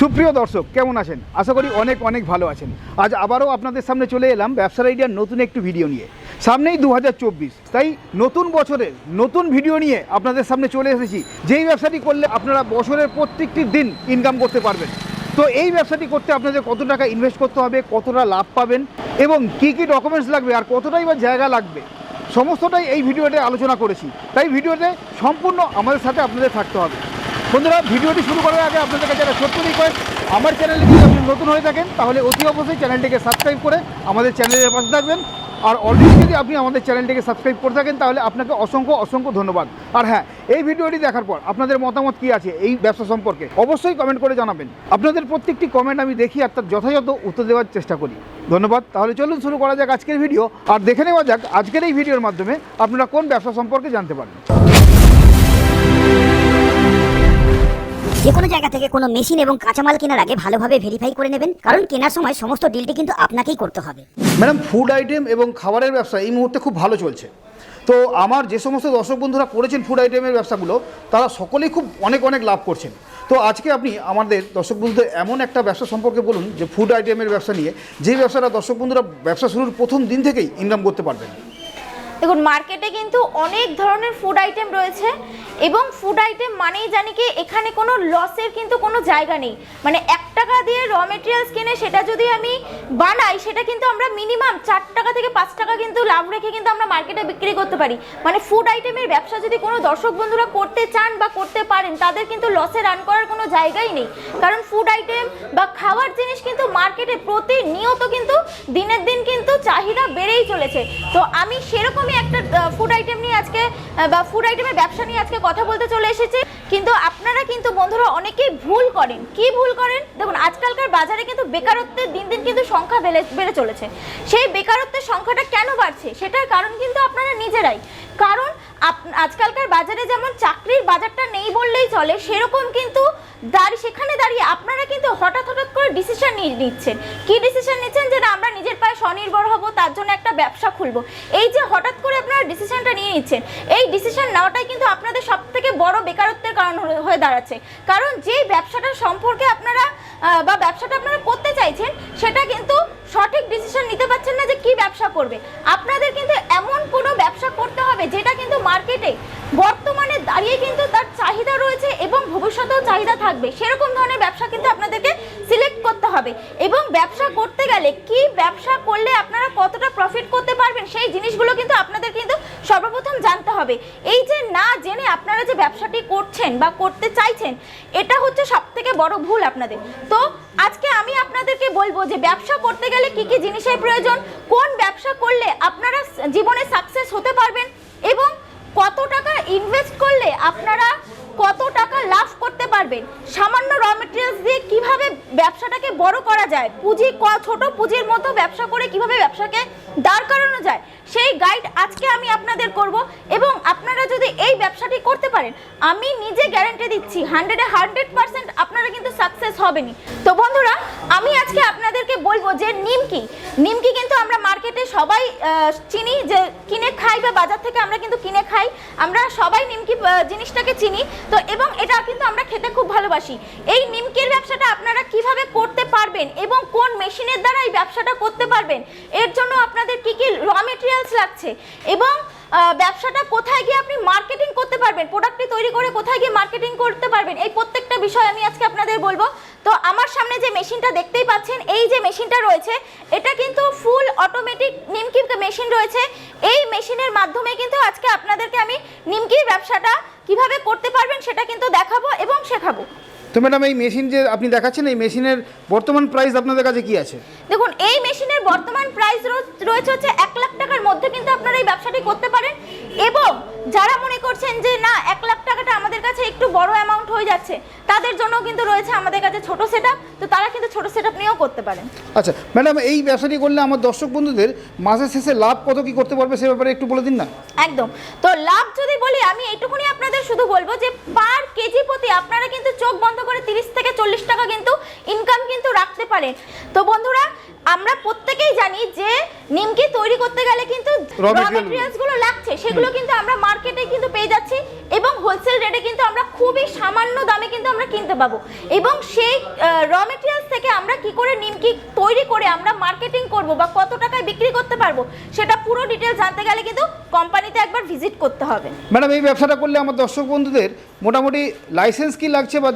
সুপ্রিয় দর্শক, কেমন আছেন? আশা করি অনেক অনেক ভালো আছেন। আজ আবারও আপনাদের সামনে চলে এলাম ব্যবসার আইডিয়ার নতুন একটি ভিডিও নিয়ে। সামনেই দু হাজার চব্বিশ, তাই নতুন বছরের নতুন ভিডিও নিয়ে আপনাদের সামনে চলে এসেছি। যেই ব্যবসাটি করলে আপনারা বছরের প্রত্যেকটি দিন ইনকাম করতে পারবেন। তো এই ব্যবসাটি করতে আপনাদের কত টাকা ইনভেস্ট করতে হবে, কতটা লাভ পাবেন এবং কী কী ডকুমেন্টস লাগবে আর কতটাই বা জায়গা লাগবে, সমস্তটাই এই ভিডিওতে আলোচনা করেছি। তাই ভিডিওতে সম্পূর্ণ আমাদের সাথে আপনাদের থাকতে হবে। বন্ধুরা, ভিডিওটি শুরু করার আগে আপনাদের কাছে একটা ছোট্ট রিকোয়েস্ট আমার চ্যানেলে যদি আপনি নতুন হয়ে থাকেন, তাহলে অতি অবশ্যই চ্যানেলটিকে সাবস্ক্রাইব করে আমাদের চ্যানেলের পাশে থাকবেন। আর অলরেডি যদি আপনি আমাদের চ্যানেলটিকে সাবস্ক্রাইব করে থাকেন, তাহলে আপনাকে অসংখ্য অসংখ্য ধন্যবাদ। আর হ্যাঁ এই ভিডিওটি দেখার পর আপনাদের মতামত কী আছে এই ব্যবসা সম্পর্কে অবশ্যই কমেন্ট করে জানাবেন। আপনাদের প্রত্যেকটি কমেন্ট আমি দেখি আর তার যথাযথ উত্তর দেওয়ার চেষ্টা করি। ধন্যবাদ। তাহলে চলুন শুরু করা যাক আজকের ভিডিও আর দেখে নেওয়া যাক আজকের এই ভিডিওর মাধ্যমে আপনারা কোন ব্যবসা সম্পর্কে জানতে পারবেন। যে কোনো জায়গা থেকে কোনো মেশিন এবং কাঁচামাল কেনার আগে ভালোভাবে ভেরিফাই করে নেবেন, কারণ কেনার সময় সমস্ত ডিলটি কিন্তু আপনাকেই করতে হবে। ম্যাডাম ফুড আইটেম এবং খাবারের ব্যবসা এই মুহূর্তে খুব ভালো চলছে। তো আমার যে সমস্ত দর্শক বন্ধুরা করেছেন ফুড আইটেমের ব্যবসাগুলো, তারা সকলেই খুব অনেক অনেক লাভ করছেন। তো আজকে আপনি আমাদের দর্শক বন্ধুদের এমন একটা ব্যবসা সম্পর্কে বলুন, যে ফুড আইটেমের ব্যবসা নিয়ে, যে ব্যবসাটা দর্শক বন্ধুরা ব্যবসা শুরুর প্রথম দিন থেকেই ইনকাম করতে পারবেন। দেখুন মার্কেটে কিন্তু অনেক ধরনের ফুড আইটেম রয়েছে এবং ফুড আইটেম মানেই জানি কি, এখানে কোনো লসের কিন্তু কোনো জায়গা নেই। মানে এক টাকা দিয়ে র মেটেরিয়ালস কিনে সেটা যদি আমি বানাই, সেটা কিন্তু আমরা মিনিমাম চার টাকা থেকে পাঁচ টাকা কিন্তু লাভ রেখে কিন্তু আমরা মার্কেটে বিক্রি করতে পারি। মানে ফুড আইটেমের ব্যবসা যদি কোনো দর্শক বন্ধুরা করতে চান বা করতে পারেন, তাদের কিন্তু লসে রান করার কোনো জায়গাই নেই। কারণ ফুড আইটেম বা খাওয়ার জিনিস কিন্তু মার্কেটে প্রতিনিয়ত কিন্তু দিনের দিন কিন্তু চাহিদা বেড়েই চলেছে। তো আমি সেরকমই একটা ফুড আইটেম নিয়ে আজকে বা ফুড আইটেমের ব্যবসা নিয়ে আজকে কথা বলতে চলে এসেছি। কিন্তু আপনারা কিন্তু বন্ধুরা অনেকেই ভুল করেন। কি ভুল করেন? দেখুন, আজকালকার বাজারে কিন্তু বেকারত্বের দিন দিন কিন্তু সংখ্যা বেড়ে বেড়ে চলেছে। সেই বেকারত্বের সংখ্যাটা কেন বাড়ছে? সেটার কারণ কিন্তু আপনারা নিজেরাই। কারণ আজকালকার বাজারে যেমন চাকরির বাজারটা নেই বললেই চলে, সেরকম কিন্তু দাঁড়িয়ে সেখানে দাঁড়িয়ে আপনারা কিন্তু হঠাৎ হঠাৎ করে ডিসিশন নিচ্ছেন। কি ডিসিশন নিচ্ছেন? যে না, আমরা নিজের পায়ে স্বনির্ভর হব, তার জন্য একটা ব্যবসা খুলব। এই যে হঠাৎ করে আপনারা ডিসিশনটা নিয়ে নিচ্ছেন, এই ডিসিশন নেওয়াটাই কিন্তু আপনাদের সব থেকে বড় বেকারত্বের কারণ হয়ে- দাঁড়াচ্ছে। কারণ যেই ব্যবসাটার সম্পর্কে আপনারা বা ব্যবসাটা আপনারা করতে চাইছেন, সেটা কিন্তু সঠিক ডিসিশন নিতে পারছেন না যে কি ব্যবসা করবে। আপনাদের কিন্তু এমন কোনো ব্যবসা করতে হবে যেটা কিন্তু মার্কেটে বর্তমানে দাঁড়িয়ে কিন্তু তার চাহিদা রয়েছে এবং ভবিষ্যতেও চাহিদা থাকবে। সেরকম ধরনের ব্যবসা কিন্তু আপনাদেরকে সিলেক্ট করতে হবে এবং ব্যবসা করতে গেলে কি ব্যবসা করলে আপনারা কতটা প্রফিট করতে পারবেন সেই জিনিসগুলো কিন্তু আপনাদের কিন্তু সর্বপ্রথম জানতে হবে। এই যে না জেনে আপনারা যে ব্যবসাটি করছেন বা করতে চাইছেন, এটা হচ্ছে সব থেকে বড় ভুল আপনাদের। তো আজকে আমি আপনাদেরকে বলব যে ব্যবসা করতে গেলে কি কি জিনিসের প্রয়োজন, কোন ব্যবসা করলে আপনারা জীবনে সাকসেস হতে পারবেন এবং কত টাকা ইনভেস্ট করলে আপনারা কত টাকা লাভ করতে পারবেন। সামান্য র মেটেরিয়ালস দিয়ে কীভাবে ব্যবসাটাকে বড় করা যায়, পুঁজি ক- ছোট পুঁজির মতো ব্যবসা করে কীভাবে ব্যবসাকে দাঁড় করানো যায়, সেই গাইড আজকে আমি আপনাদের করব এবং ব্যবসাটি করতে পারেন, আমি নিজে গ্যারান্টি দিচ্ছি হান্ড্রেডে হান্ড্রেড পার্সেন্ট আপনারা কিন্তু সাকসেস হবেনই। তো বন্ধুরা, আমি আজকে আপনাদেরকে বলব যে নিমকি। নিমকি কিন্তু আমরা মার্কেটে সবাই চিনি যে কিনে খাই বা বাজার থেকে আমরা কিন্তু কিনে খাই, আমরা সবাই নিমকি জিনিসটাকে চিনি। তো এবং এটা কিন্তু আমরা খেতে খুব ভালোবাসি। এই নিমকির ব্যবসাটা আপনারা কীভাবে করতে পারবেন এবং কোন মেশিনের দ্বারা এই ব্যবসাটা করতে পারবেন, এর জন্য আপনাদের কি কি র মেটেরিয়ালস লাগছে এবং ব্যবসাটা কোথায় গিয়ে আপনি মার্কেটিং করতে পারবেন? প্রোডাক্টটি তৈরি করে কোথায় গিয়ে মার্কেটিং করতে পারবেন? এই প্রত্যেকটা বিষয় আমি আজকে আপনাদের বলব। তো আমার সামনে যে মেশিনটা দেখতেই পাচ্ছেন এই যে মেশিনটা রয়েছে এটা কিন্তু ফুল অটোমেটিক নিমকি মেশিন রয়েছে। এই মেশিনের মাধ্যমে কিন্তু আজকে আপনাদেরকে আমি নিমকির ব্যবসাটা কীভাবে করতে পারবেন সেটা কিন্তু দেখাবো এবং শেখাবো। তো ম্যাডাম এই মেশিন যে আপনি দেখাচ্ছেন এই মেশিনের বর্তমান প্রাইস আপনাদের কাছে কি আছে? দেখুন এই মেশিনের বর্তমান প্রাইস রয়েছে হচ্ছে এক লাখ টাকার মধ্যে কিন্তু আপনারা এই ব্যবসাটি করতে পারেন এবং যারা মনে করছেন যে না এক লাখ টাকাটা আমাদের কাছে একটু বড় অ্যামাউন্ট হয়ে যাচ্ছে তাদের জন্য কিন্তু রয়েছে আমাদের কাছে ছোট সেট তো তারা কিন্তু ছোট সেট নিয়েও করতে পারেন। আচ্ছা ম্যাডাম এই ব্যবসাটি করলে আমার দর্শক বন্ধুদের মাসের শেষে লাভ কত কি করতে পারবে সে ব্যাপারে একটু বলে দিন না। একদম। তো লাভ যদি বলি আমি এইটুকুনি আপনাদের শুধু বলব যে পার কেজি প্রতি আপনারা কিন্তু চোখ বন্ধ করে তিরিশ থেকে চল্লিশ টাকা কিন্তু ইনকাম কিন্তু রাখতে পারেন। তো বন্ধুরা আমরা প্রত্যেকেই জানি যে নিমকি তৈরি করতে গেলে কিন্তু র। গুলো। লাগছে। সেগুলো কিন্তু আমরা মার্কেটে কিন্তু পেয়ে যাচ্ছি এবং হোলসেল রেটে কিন্তু আমরা খুবই সামান্য দামে কিন্তু আমরা কিনতে পাবো। এবং সেই র মেটেরিয়ালস থেকে আমরা কি করে নিমকি তৈরি করে আমরা মার্কেটিং করব বা কত টাকায় বিক্রি করতে পারব সেটা পুরো ডিটেল জানতে গেলে কিন্তু কোম্পানিতে একবার ভিজিট করতে হবে। ম্যাডাম এই ব্যবসাটা করলে আমার দর্শক বন্ধুদের মোটামুটি লাইসেন্স কি লাগছে বা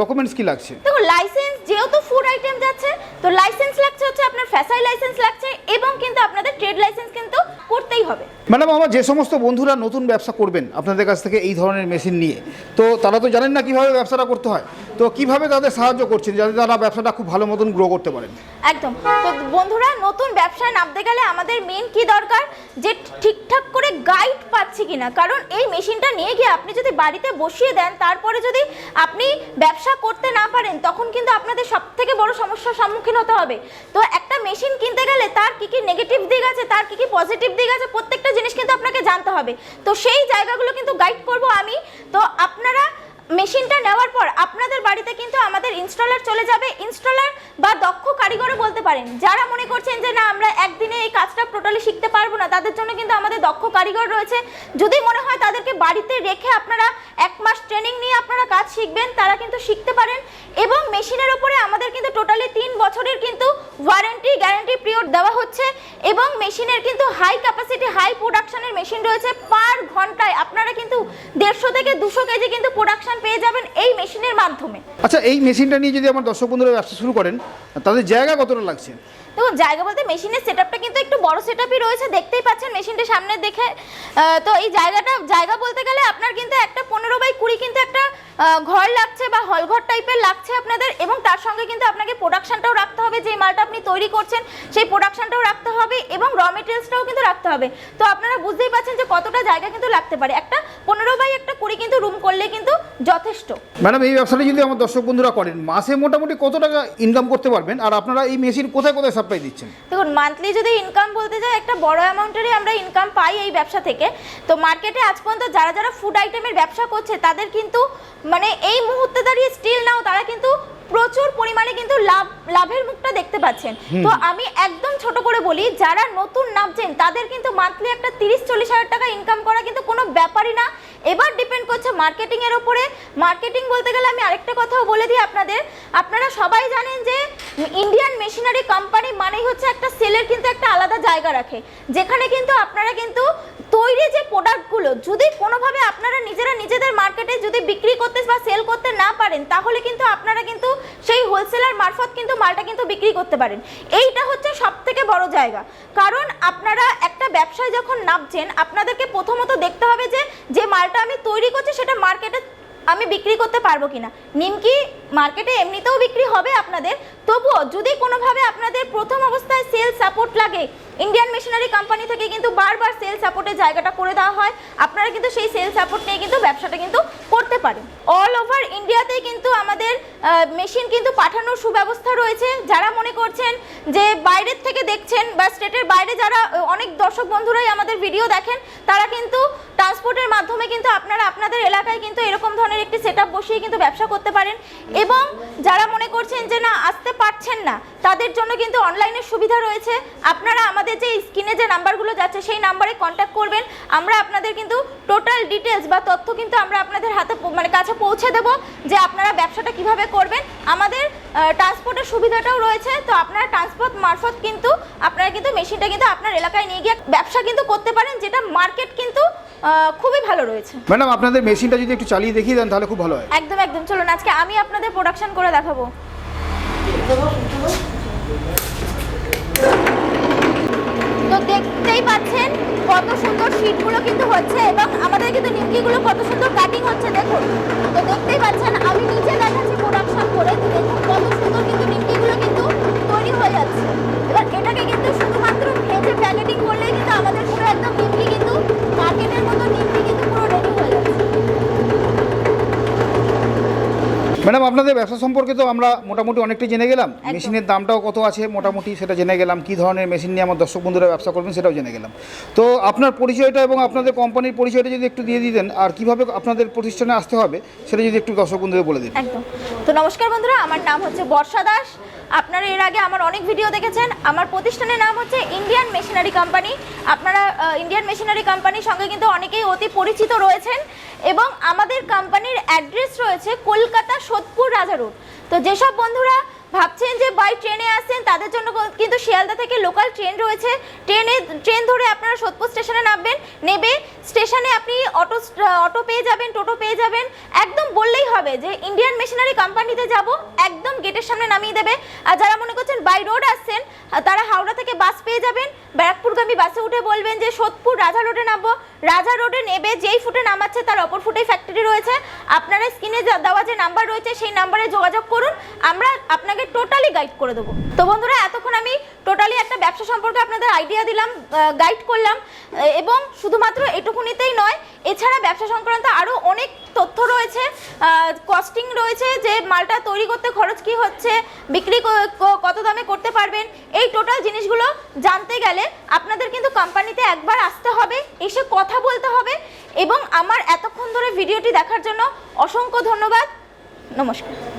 ডকুমেন্টস কি লাগছে? দেখো লাইসেন্স যেহেতু ফুড আইটেম যাচ্ছে, তো লাইসেন্স লাগছে হচ্ছে আপনার ফ্যাসাই লাইসেন্স লাগছে এবং কিন্তু আপনাদের ট্রেড লাইসেন্স কিন্তু করতেই হবে। ম্যাডাম, আমার যে সমস্ত বন্ধুরা নতুন ব্যবসা করবেন, আপনাদের কাছ থেকে এই ধরনের মেশিন নিয়ে, তো তারা তো জানেন না কীভাবে ব্যবসাটা করতে হয়। তো কীভাবে তাদের সাহায্য করছেন যাতে তারা ব্যবসাটা খুব ভালো মতন গ্রো করতে পারেন? একদম। তো বন্ধুরা, নতুন ব্যবসায় নামতে গেলে আমাদের মেন কি দরকার? যে ঠিকঠাক করে গাইড পাচ্ছি কিনা। কারণ এই মেশিনটা নিয়ে গিয়ে আপনি যদি বাড়িতে বসিয়ে দেন, তারপরে যদি আপনি ব্যবসা করতে না পারেন, তখন কিন্তু আপনাদের সব থেকে বড় সমস্যার সম্মুখীন হতে হবে। তো একটা মেশিন কিনতে গেলে তার কি কি নেগেটিভ দিক আছে, তার কি কি পজিটিভ দিক আছে, প্রত্যেকটা জিনিস কিন্তু আপনাকে জানতে হবে। তো সেই জায়গাগুলো কিন্তু গাইড করব আমি। তো আপনারা মেশিনটা নেওয়ার পর আপনাদের বাড়িতে কিন্তু আমাদের ইনস্টলার চলে যাবে। ইনস্টলার বা দক্ষ কারিগরও বলতে পারেন। যারা মনে করছেন যে না, আমরা একদিনে এই কাজটা টোটালি শিখতে পারব না, তাদের জন্য কিন্তু আমাদের দক্ষ কারিগর রয়েছে। যদি মনে হয় তাদেরকে বাড়িতে রেখে আপনারা এক মাস ট্রেনিং নিয়ে আপনারা কাজ শিখবেন, তারা কিন্তু শিখতে পারেন। এবং মেশিনের ওপরে আমাদের কিন্তু টোটালি তিন বছরের কিন্তু ওয়ারেন্টি গ্যারান্টি পিরিয়ড দেওয়া হচ্ছে এবং মেশিনের কিন্তু হাই ক্যাপাসিটি হাই প্রোডাকশনের মেশিন রয়েছে পার ঘন্টায়। আপনারা কিন্তু দেড়শো থেকে দুশো কেজি কিন্তু প্রোডাকশন পেয়ে যাবেন এই মেশিনের মাধ্যমে। আচ্ছা এই মেশিনটা নিয়ে যদি আমার দর্শক বন্ধুরা ব্যবসা শুরু করেন তাদের জায়গা কতটা লাগছে? দেখুন জায়গা বলতে মেশিনের সেটআপটা কিন্তু একটু বড় সেটআপই রয়েছে দেখতেই পাচ্ছেন মেশিনটা সামনে দেখে। তো এই জায়গাটা জায়গা বলতে গেলে আপনার কিন্তু একটা পনেরো বাই কুড়ি কিন্তু একটা ঘর লাগছে বা হল ঘর টাইপের লাগছে আপনাদের এবং তার সঙ্গে কিন্তু আপনাকে প্রোডাকশনটাও রাখতে হবে যে মালটা আপনি তৈরি করছেন সেই প্রোডাকশনটাও রাখতে হবে এবং র মেটেরিয়ালসটাও কিন্তু রাখতে হবে। তো আপনারা বুঝতেই পারছেন যে কতটা জায়গা কিন্তু লাগতে পারে। একটা পনেরো বাই একটা কুড়ি কিন্তু রুম করলে কিন্তু যথেষ্ট। ম্যাডাম এই ব্যবসাটা যদি আমার দর্শক বন্ধুরা করেন মাসে মোটামুটি কত টাকা ইনকাম করতে পারবেন? আর আপনারা এই মেশিন কোথায় কোথায় সাপ্লাই দিচ্ছেন? দেখুন মান্থলি যদি ইনকাম বলতে যাই একটা বড় অ্যামাউন্টেরই আমরা ইনকাম পাই এই ব্যবসা থেকে। তো মার্কেটে আজ পর্যন্ত যারা যারা ফুড আইটেমের ব্যবসা করছে তাদের কিন্তু মানে এই মুহূর্তে দাঁড়িয়ে স্টিল নাও তারা কিন্তু প্রচুর পরিমাণে কিন্তু লাভ লাভের মুখটা দেখতে পাচ্ছেন। তো আমি একদম ছোট করে বলি যারা নতুন নামছেন তাদের কিন্তু মান্থলি একটা তিরিশ চল্লিশ হাজার টাকা ইনকাম করা কিন্তু কোনো ব্যাপারই না। এবার ডিপেন্ড করছে মার্কেটিং এর উপরে। মার্কেটিং বলতে গেলে আমি আরেকটা কথাও বলে দিই আপনাদের। আপনারা সবাই জানেন যে ইন্ডিয়ান মেশিনারি কোম্পানি মানেই হচ্ছে একটা সেলের কিন্তু একটা আলাদা জায়গা রাখে। যেখানে কিন্তু আপনারা কিন্তু তৈরি যে প্রোডাক্টগুলো যদি কোনোভাবে আপনারা নিজেরা নিজেদের মার্কেটে যদি বিক্রি করতে বা সেল করতে না পারেন, তাহলে কিন্তু আপনারা কিন্তু সেই হোলসেলার মারফত কিন্তু মালটা কিন্তু বিক্রি করতে পারেন। এইটা হচ্ছে সব থেকে বড় জায়গা। কারণ আপনারা একটা ব্যবসায় যখন নামছেন, আপনাদেরকে প্রথমত দেখতে হবে যে যে মালটা আমি তৈরি করছি, সেটা মার্কেটে আমি বিক্রি করতে পারব কিনা। নিমকি মার্কেটে এমনিতেও বিক্রি হবে আপনাদের। তবুও যদি কোনোভাবে আপনাদের প্রথম অবস্থায় সেল সাপোর্ট লাগে, ইন্ডিয়ান মেশিনারি কোম্পানি থেকে কিন্তু বারবার সেল সাপোর্টের জায়গাটা করে দেওয়া হয়। আপনারা কিন্তু সেই সেল সাপোর্ট নিয়ে কিন্তু ব্যবসাটা কিন্তু করতে পারেন। অল ওভার ইন্ডিয়াতেই কিন্তু আমাদের মেশিন কিন্তু পাঠানোর সুব্যবস্থা রয়েছে। যারা মনে করছেন যে বাইরের থেকে দেখছেন বা স্টেটের বাইরে যারা, অনেক দর্শক বন্ধুরাই আমাদের ভিডিও দেখেন, তারা কিন্তু ট্রান্সপোর্টের মাধ্যমে কিন্তু আপনারা আপনাদের এলাকায় কিন্তু এরকম ধরনের একটি সেট বসিয়ে কিন্তু ব্যবসা করতে পারেন। এবং যারা মনে করছেন যে না, আসতে পারছেন না, তাদের জন্য কিন্তু অনলাইনের সুবিধা রয়েছে। আপনারা আমাদের যে স্ক্রিনে যে নাম্বারগুলো যাচ্ছে, সেই নাম্বারে কন্ট্যাক্ট করবেন। আমরা আপনাদের কিন্তু টোটাল ডিটেলস বা তথ্য কিন্তু আমরা আপনাদের হাতে মানে কাছে পৌঁছে দেব যে আপনারা ব্যবসাটা কীভাবে করবেন। আমাদের ট্রান্সপোর্টের সুবিধাটাও রয়েছে। তো আপনারা ট্রান্সপোর্ট মারফত কিন্তু, আপনারা কিন্তু মেশিনটা কিন্তু আপনার এলাকায় নিয়ে গিয়ে ব্যবসা কিন্তু করতে পারেন, যেটা মার্কেট কিন্তু খুবই ভালো রয়েছে। ম্যাডাম আপনাদের মেশিনটা যদি একটু চালিয়ে দেখিয়ে দেন তাহলে খুব ভালো হয়। একদম একদম। চলুন আজকে আমি আপনাদের প্রোডাকশন করে দেখাবো। তো দেখতেই পাচ্ছেন কত সুন্দর শীটগুলো কিন্তু হচ্ছে এবং আমাদের কিন্তু নিমকিগুলো কত সুন্দর কাটিং হচ্ছে দেখুন। তো দেখতেই পাচ্ছেন আমি নিজে দেখাচ্ছি প্রোডাকশন করে দেখুন কত সুন্দর কিন্তু ম্যাডাম আপনাদের ব্যবসা সম্পর্কে তো আমরা মোটামুটি অনেকটাই জেনে গেলাম। মেশিনের দামটাও কত আছে মোটামুটি সেটা জেনে গেলাম। কী ধরনের মেশিন নিয়ে আমার দর্শক বন্ধুরা ব্যবসা করবেন সেটাও জেনে গেলাম। তো আপনার পরিচয়টা এবং আপনাদের কোম্পানির পরিচয়টা যদি একটু দিয়ে দিতেন আর কীভাবে আপনাদের প্রতিষ্ঠানে আসতে হবে সেটা যদি একটু দর্শক বন্ধুদের বলে দিন একদম। তো নমস্কার বন্ধুরা আমার নাম হচ্ছে বর্ষা দাস। আপনারা এর আগে আমার অনেক ভিডিও দেখেছেন। আমার প্রতিষ্ঠানের নাম হচ্ছে ইন্ডিয়ান মেশিনারি কোম্পানি। আপনারা ইন্ডিয়ান মেশিনারি কোম্পানির সঙ্গে কিন্তু অনেকেই অতি পরিচিত রয়েছেন। এবং আমাদের কোম্পানির অ্যাড্রেস রয়েছে কলকাতা সোদপুর রাজা রোড তো যেসব বন্ধুরা ভাবছেন যে বাই ট্রেনে আসছেন, তাদের জন্য কিন্তু শিয়ালদা থেকে লোকাল ট্রেন রয়েছে। ট্রেনে ট্রেন ধরে আপনারা সোদপুর স্টেশনে নামবেন, নেবে। স্টেশনে আপনি অটো অটো পেয়ে যাবেন, টোটো পেয়ে যাবেন। একদম বললেই হবে যে ইন্ডিয়ান মেশিনারি কোম্পানিতে যাব, একদম গেটের সামনে নামিয়ে দেবে। আর যারা মনে করছেন বাই রোড আসছেন তারা হাওড়া থেকে বাস পেয়ে যাবেন। ব্যারাকপুরগামী বাসে উঠে বলবেন যে, সোদপুর রাজা রোডে নামবো। রাজা রোডে নেবে, যেই ফুটে নামাচ্ছে তার অপর ফুটেই ফ্যাক্টরি রয়েছে। আপনারা স্ক্রিনে দেওয়া যে নাম্বার রয়েছে, সেই নাম্বারে যোগাযোগ করুন। আমরা আপনাকে টোটালি গাইড করে দেবো। তো বন্ধুরা, এতক্ষণ আমি টোটালি একটা ব্যবসা সম্পর্কে আপনাদের আইডিয়া দিলাম গাইড করলাম। এবং শুধুমাত্র এটুকুনিতেই নয়, এছাড়া ব্যবসা সংক্রান্ত আরও অনেক তথ্য রয়েছে। কস্টিং রয়েছে যে, মালটা তৈরি করতে খরচ কি হচ্ছে, বিক্রি কত দামে করতে পারবেন। এই টোটাল জিনিসগুলো জানতে গেলে আপনাদের কিন্তু কোম্পানিতে একবার আসতে হবে, এসে কথা বলতে হবে এবং আমার এতক্ষণ ধরে ভিডিওটি দেখার জন্য অসংখ্য ধন্যবাদ। নমস্কার।